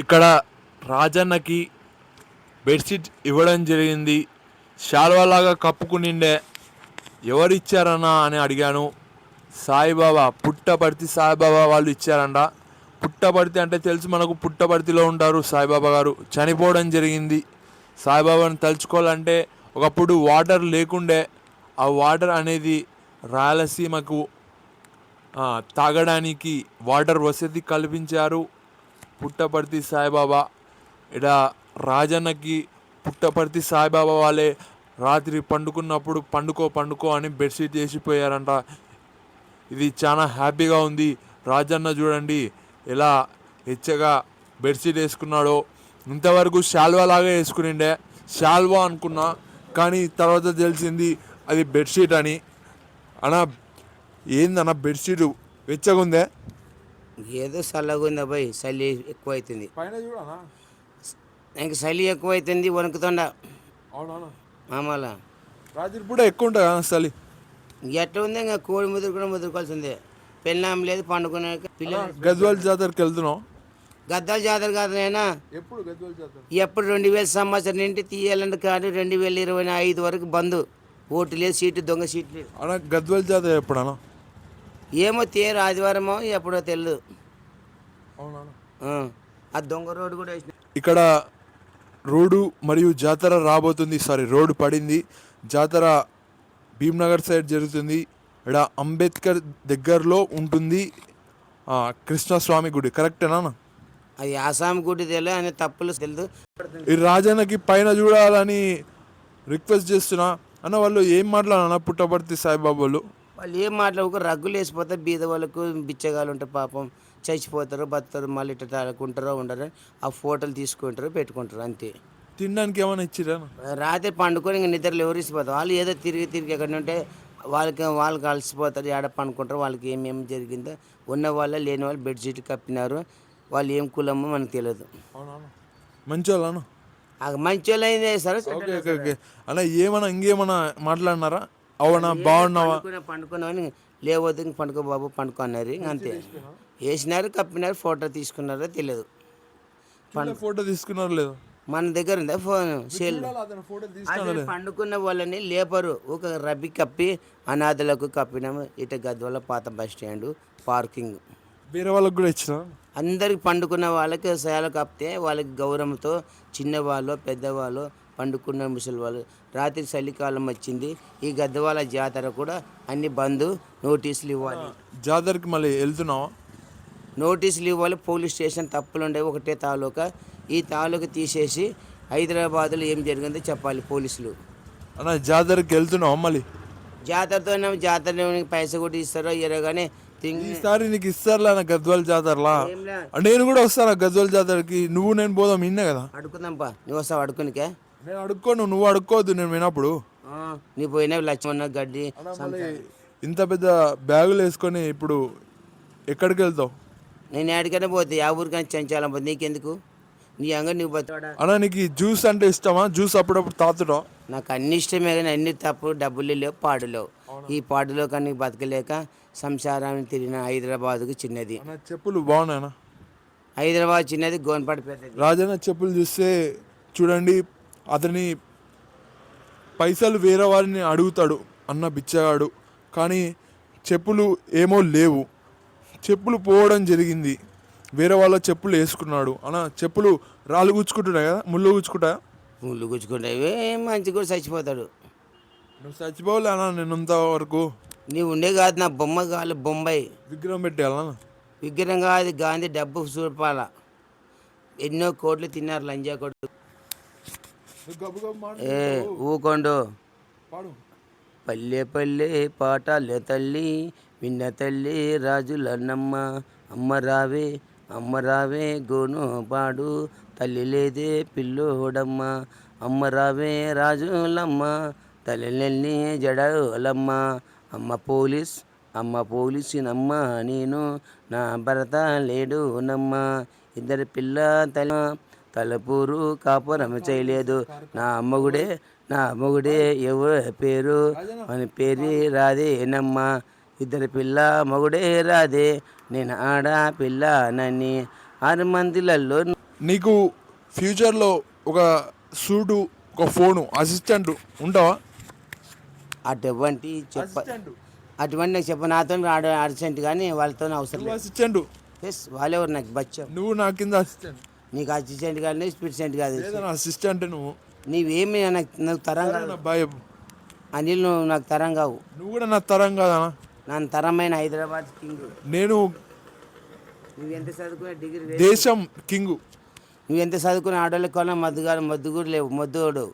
ఇక్కడ రాజన్నకి బెడ్షీట్ ఇవ్వడం జరిగింది. శాల్వాలాగా కప్పుకునిండే ఎవరిచ్చారన్నా అని అడిగాను. సాయిబాబా పుట్టపర్తి సాయిబాబా వాళ్ళు ఇచ్చారంట. పుట్టపర్తి అంటే తెలుసు మనకు పుట్టపర్తిలో ఉంటారు సాయిబాబా గారు. చనిపోవడం జరిగింది. సాయిబాబాని తలుచుకోవాలంటే ఒకప్పుడు వాటర్ లేకుండే ఆ వాటర్ అనేది రాయలసీమకు తాగడానికి వాటర్ వసతి కల్పించారు. పుట్టపర్తి సాయిబాబా. ఇడ రాజన్నకి పుట్టపర్తి సాయిబాబా వాళ్ళే రాత్రి పండుకున్నప్పుడు పండుకో పండుకో అని బెడ్షీట్ వేసిపోయారంట. ఇది చాలా హ్యాపీగా ఉంది. రాజన్న చూడండి ఎలా హెచ్చగా బెడ్షీట్ వేసుకున్నాడో. ఇంతవరకు శాల్వా లాగా వేసుకునిండే. శాల్వా అనుకున్నా కానీ తర్వాత తెలిసింది అది బెడ్షీట్ అని. అన్న ఏందన్న బెడ్షీట్ వెచ్చగుందే? ఏదో చల్లగా ఉంది అబ్బాయి చలి ఎక్కువ అవుతుంది పైన చూడనా? ఇంక చలి ఎక్కువ అవుతుంది వణుకుతుండ మామూల. రాత్రి పూట ఎక్కువ ఉంటుంది కదా చలి. ఎట్లా ఉంది ఇంకా కోడి ముదురుకుని ముదురుకోవాల్సిందే. పెళ్ళాం లేదు పండుకునే పిల్లలు గద్వాల జాతరకి వెళ్తున్నాం గద్దాల జాతర కాదు నైనా ఎప్పుడు గద్వాల జాతర? ఎప్పుడు రెండు వేల సంవత్సరం నుండి తీయాలంటే కానీ రెండు వేల ఇరవై ఐదు వరకు బంద్. ఓటు లేదు సీటు దొంగ సీటు లేదు. గద్వాల జాతర ఎప్పుడన్నా? ఏమో తేరు ఆదివారమో ఎప్పుడో తెలియదు అవునా ఆ. ఆ దొంగ రోడ్డు కూడా వేసిన ఇక్కడ రోడ్డు మరియు జాతర రాబోతుంది. సారీ రోడ్డు పడింది. జాతర భీమ్నగర్ సైడ్ జరుగుతుంది. ఇక్కడ అంబేద్కర్ దగ్గరలో ఉంటుంది ఆ, కృష్ణస్వామి గుడి. కరెక్టేనా? అది ఆసాం గుడి తెలియదు అని తప్పులు తెలియదు ఈ రాజన్నకి పైన చూడాలని రిక్వెస్ట్ చేస్తున్నా. అన్న వాళ్ళు ఏం మాట్లాడన్నా పుట్టపర్తి సాయిబాబా వాళ్ళు వాళ్ళు ఏం మాట్లాడుకో రగ్గులు వేసిపోతారు బీద వాళ్ళకు బిచ్చగాళ్ళు ఉంటారు పాపం చచ్చిపోతారు బతారు మళ్ళీ ఇట్లా తాడుకుంటారో ఉండరు ఆ ఫోటోలు తీసుకుంటారు పెట్టుకుంటారు అంతే. తినడానికి ఏమైనా ఇచ్చిరా? రాత్రి పండుకొని ఇంక నిద్రలు ఎవరు ఇచ్చిపోతారు వాళ్ళు ఏదో తిరిగి తిరిగి ఎక్కడ ఉంటే వాళ్ళకి వాళ్ళకి అలసిపోతారు ఏడ పండుకుంటారు వాళ్ళకి ఏమేమి జరిగిందో ఉన్న వాళ్ళ లేని వాళ్ళు బెడ్షీట్ కప్పినారు. వాళ్ళు ఏం కులమో మనకు తెలియదు మంచి వాళ్ళను ఆ మంచి వాళ్ళు అయిందే సరే ఓకే ఓకే ఓకే. అన్న ఏమన్నా ఇంకేమన్నా మాట్లాడినారా? అవునా? బాగున్నావా? పండుకునే పండుకున్నామని లేవద్దు ఇంక పండుకో బాబు పండుకో అన్నారు. అంతే. వేసినారు కప్పినారు ఫోటో తీసుకున్నారో తెలియదు ఫోటో తీసుకున్నారు లేదు. మన దగ్గర ఉందా ఫోన్? సెల్. పండుకున్న వాళ్ళని లేపరు. ఒక రబ్బి కప్పి అనాథలకు కప్పినాము. ఇట గద్వాల పాత బస్ స్టాండ్ పార్కింగ్. వేరే వాళ్ళకి కూడా ఇచ్చిన? అందరికి పండుకున్న వాళ్ళకి సేల కప్పితే వాళ్ళకి గౌరవంతో చిన్నవాళ్ళు పెద్దవాళ్ళు పండుకున్న ముసలి వాళ్ళు రాత్రి చలికాలం వచ్చింది. ఈ గద్వాల జాతర కూడా అన్ని బంద్ నోటీసులు ఇవ్వాలి. జాతరకి మళ్ళీ వెళ్తున్నావా? నోటీసులు ఇవ్వాలి. పోలీస్ స్టేషన్ తప్పులు ఉండేవి ఒకటే తాలూకా. ఈ తాలూకా తీసేసి హైదరాబాద్లో ఏం జరిగిందో చెప్పాలి పోలీసులు. అన్న జాతరకి వెళ్తున్నావా మళ్ళీ? జాతరతో జాతర పైసా కూడా ఇస్తారో తింగి ఈసారి నీకు ఇస్తారులే అన్న గద్వాల జాతరలా? నేను కూడా వస్తాను గద్వాల జాతరకి. నువ్వు నేను పోదాం ఇన్నే కదా? అడుకుందాంపా నువ్వు వస్తావు అడుకునికే? నేను అడుక్కోను నువ్వు అడుక్కోవద్దు నేను వినప్పుడు. నీ పోయినా లక్ష్మణ గడ్డి ఇంత పెద్ద బ్యాగులు వేసుకొని ఇప్పుడు ఎక్కడికి వెళ్తావు? నేను ఎక్కడికైనా పోతే ఆ ఊరికైనా చంచాలం పోతే నీకెందుకు? నీ అంగడి నువ్వు బతాడా అన్న నీకు జ్యూస్ అంటే ఇష్టమా? జ్యూస్ అప్పుడప్పుడు తాతుటావు నాకు అన్ని ఇష్టమే కానీ అన్ని తప్పు డబ్బులు లేవు పాడు లేవు. ఈ పాడులో కానీ బతకలేక సంసారాన్ని తిరిగిన హైదరాబాద్కు చిన్నది. చెప్పులు బాగున్నాయనా హైదరాబాద్ చిన్నది గోన్పాటి పెద్దది. రాజన్న చెప్పులు చూస్తే చూడండి అతని పైసలు వేరే వారిని అడుగుతాడు అన్న బిచ్చగాడు కానీ చెప్పులు ఏమో లేవు. చెప్పులు పోవడం జరిగింది. వేరే వాళ్ళ చెప్పులు వేసుకున్నాడు. అన్న చెప్పులు రాళ్ళు గుచ్చుకుంటున్నాయి కదా? ముళ్ళు గుచ్చుకుంటా ముళ్ళు గుచ్చుకుంటాయి. మంచి కూడా చచ్చిపోతాడు. నువ్వు చచ్చిపోలే అన్న నేను వరకు. నీవు ఉండే కాదు నా బొమ్మ కాదు బొంబాయి. విగ్రహం పెట్టేయాలన్న విగ్రహం కాదు గాంధీ డబ్బు చూపాల ఎన్నో కోట్లు తిన్నారు లంజా కొట్టు ఏ ఊకోండు. పల్లె పల్లె పాటలే తల్లి విన్న తల్లి రాజులన్నమ్మ. అమ్మ రావే అమ్మ రావే గోను పాడు. తల్లి లేదే పిల్లోడమ్మ. అమ్మ రావే రాజులమ్మ. తల్లిని జడలమ్మ. అమ్మ పోలీస్ అమ్మ పోలీసునమ్మ. నేను నా భర్త లేడు నమ్మ ఇద్దరు పిల్ల తల తలపూరు కాపురం చేయలేదు. నా అమ్మగుడే నా అమ్మగుడే ఎవరు పేరు? మన పేరు రాదే నమ్మ. ఇద్దరు పిల్ల మగుడే రాదే. నేను ఆడ పిల్ల నని ఆరు మందిలలో నీకు ఫ్యూచర్లో ఒక సూటు ఒక ఫోను అసిస్టెంట్ ఉంటావా అటువంటి చెప్ప అసిస్టెంట్ అటువంటి నాకు చెప్ప నాతో ఆడ అర్జెంట్ కానీ వాళ్ళతో అవసరం అసిస్టెంట్ ఎస్ వాళ్ళెవరు నాకు బచ్చం? నువ్వు నా కింద అసిస్టెంట్ నీకు అసిస్టెంట్ కానీ స్పిరిసెంట్ కాదు అసిస్టెంట్ నువ్వు. నీవేమి నాకు నాకు తరం కాదు. అనిల్ నువ్వు నాకు తరం కావు. నువ్వు కూడా నా తరం కాదన్నా నా తరమైన హైదరాబాద్ కింగ్. నేను నువ్వు ఎంత చదువుకున్న డిగ్రీ దేశం కింగు. నువ్వు ఎంత చదువుకున్న ఆడోళ్ళకి కొన్నా మద్దుగాడు మద్దు కూడా లేవు మొద్దుడు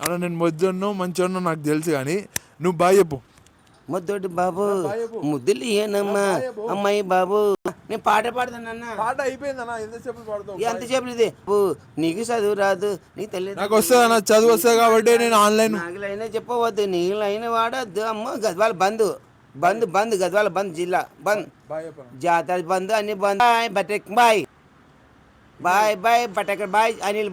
అలా నేను మొద్దున్నో మంచిగా నాకు తెలుసు కానీ నువ్వు బాయ్ చెప్పు. మొద్దోటి బాబు ముద్దులు ఏనమ్మా అమ్మాయి బాబు. నేను పాట పాడుతానన్నా పాట అయిపోయిందన్నా ఎంతసేపు పాడతావు? ఎంతసేపు ఇది? నీకు చదువు రాదు నీకు తెలియదు. నాకు వస్తుందన్న చదువు వస్తుంది కాబట్టి నేను ఆన్లైన్ నాగులైనా చెప్పవద్దు. నీళ్ళైనా వాడద్దు. అమ్మ గద్వాల బంద్. బంద్ బంద్ గద్వాల బంద్ జిల్లా బంద్. జాతర బంద్ అన్ని bandh. Bye BTech bye. Bye bye BTech bye Anil